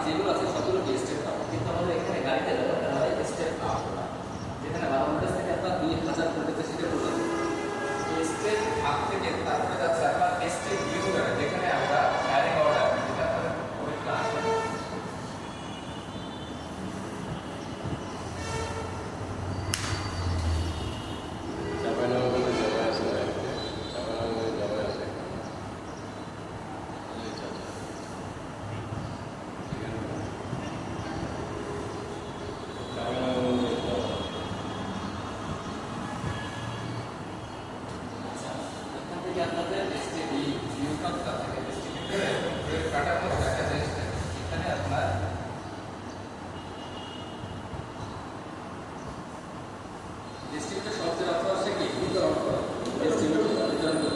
一部が接 Thank you.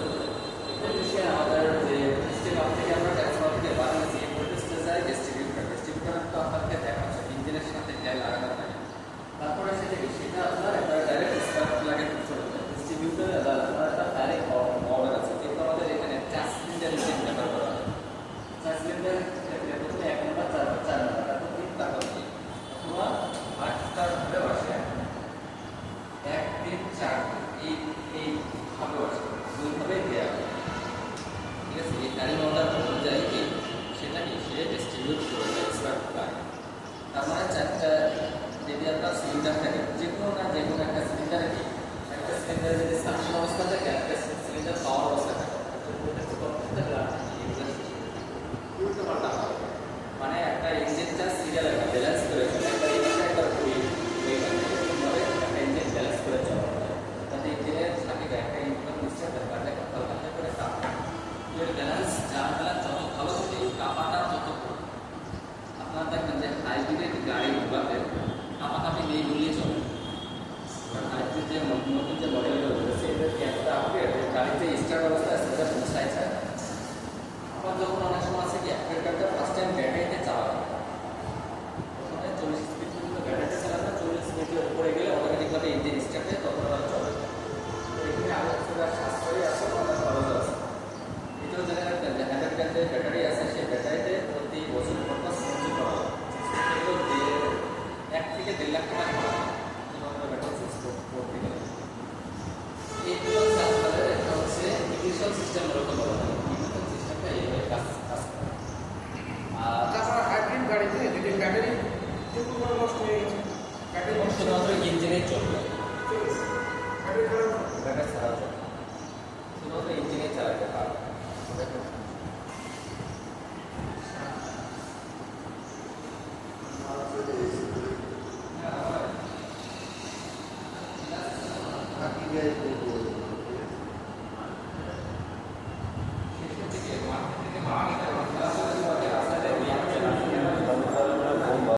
মানে একটা ইঞ্জিনটা সিরিয়ালে ব্যালেন্স করে চলে একটা ইঞ্জিনটা একটা হুইল এইভাবে একটা ইঞ্জিন ব্যালেন্স করে চলে তাতে ইঞ্জিনের থাকে একটা ইঞ্জিনের নিশ্চয় ব্যাপারটা হালকা হালকা করে কাপা এর ব্যালেন্স যার আপনার দেখবেন যে হাইব্রিড গাড়ি যখন que